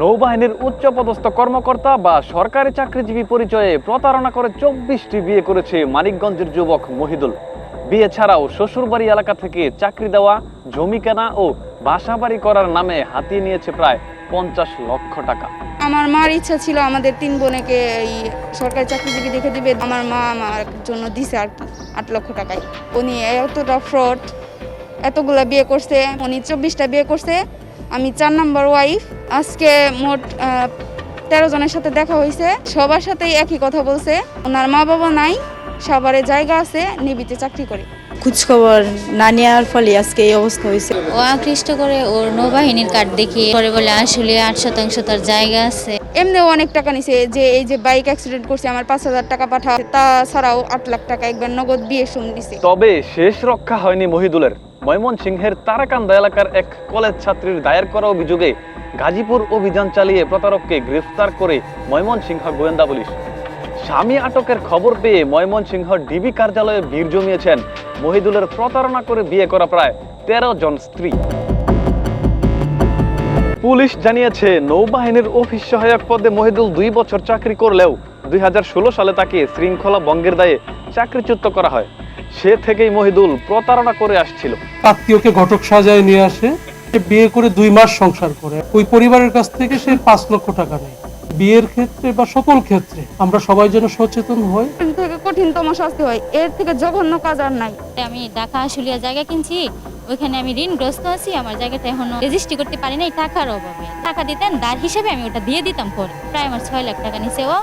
নৌবাহিনীর উচ্চপদস্থ কর্মকর্তা বা সরকারি চাকরিজীবী পরিচয়ে প্রতারণা করে চব্বিশটি বিয়ে করেছে মানিকগঞ্জের যুবক মহিদুল। বিয়ে ছাড়াও শ্বশুরবাড়ি এলাকা থেকে চাকরি দেওয়া, জমি কেনা ও বাসাবাড়ি করার নামে হাতিয়ে নিয়েছে প্রায় পঞ্চাশ লক্ষ টাকা। আমার মার ইচ্ছা ছিল আমাদের তিন বোনেকে এই সরকারি চাকরিজীবী দেখে দিবে। আমার মা আমার জন্য দিছে আর কি, আট লক্ষ টাকায়। উনি এতটা ফ্রড, এতগুলা বিয়ে করছে, উনি চব্বিশটা বিয়ে করছে। আমি চার নাম্বার ওয়াইফ আজকে মোট তেরো জনের সাথে দেখা হয়েছে সবার সাথেই একই কথা বলছে। ওনার মা বাবা নাই, সবারে জায়গা আছে, নিবিতে চাকরি করে। খোঁজখবর না নেওয়ার ফলে আজকে এই অবস্থা হয়েছে। ও আকৃষ্ট করে ওর নৌবাহিনীর কার্ড দেখিয়ে পরে বলে আসলে আট শতাংশ তার জায়গা আছে। এমনিও অনেক টাকা নিছে যে এই যে বাইক অ্যাক্সিডেন্ট করছে আমার পাঁচ হাজার টাকা পাঠা তাছাড়াও আট লাখ টাকা একবার নগদ বিয়ে শুন দিছে তবে শেষ রক্ষা হয়নি মহিদুলের। ময়মনসিংহের তারাকান্দা এলাকার এক কলেজ ছাত্রীর দায়ের করা অভিযোগে গাজীপুর অভিযান চালিয়ে প্রতারককে গ্রেফতার করে ময়মনসিংহ গোয়েন্দা পুলিশ। স্বামী আটকের খবর পেয়ে ময়মনসিংহ ডিবি কার্যালয়ে ভিড় জমিয়েছেন। মহিদুলের প্রতারণা করে বিয়ে করা প্রায় তেরো জন স্ত্রী। পুলিশ জানিয়েছে, নৌবাহিনীর অফিস সহায়ক পদে মহিদুল দুই বছর চাকরি করলেও দুই সালে তাকে শৃঙ্খলা ভঙ্গের দায়ে চাকরিচ্যুত করা হয়। সে থেকেই মহিদুল প্রতারণা করে আসছিল। আত্মীয়কে ঘটক সাজায় নিয়ে আসে। বিয়ে করে দুই মাস সংসার করে। ওই পরিবারের কাছ থেকে সে পাঁচ লক্ষ টাকা নেয়। বিয়ের ক্ষেত্রে বা সকল ক্ষেত্রে আমরা সবাই যেন সচেতন হই। কঠিন থেকে কঠিনতম শাস্তি হয়। এর থেকে জঘন্য কাজ আর নাই। আমি ঢাকা আশুলিয়া জায়গা কিনছি ওইখানে আমি ঋণগ্রস্ত আছি আমার জায়গাটা এখনও রেজিস্ট্রি করতে পারি নাই টাকার অভাবে। টাকা দিতেন দার হিসেবে আমি ওটা দিয়ে দিতাম পরে। প্রায় আমার ছয় লাখ টাকা নিচেও ও।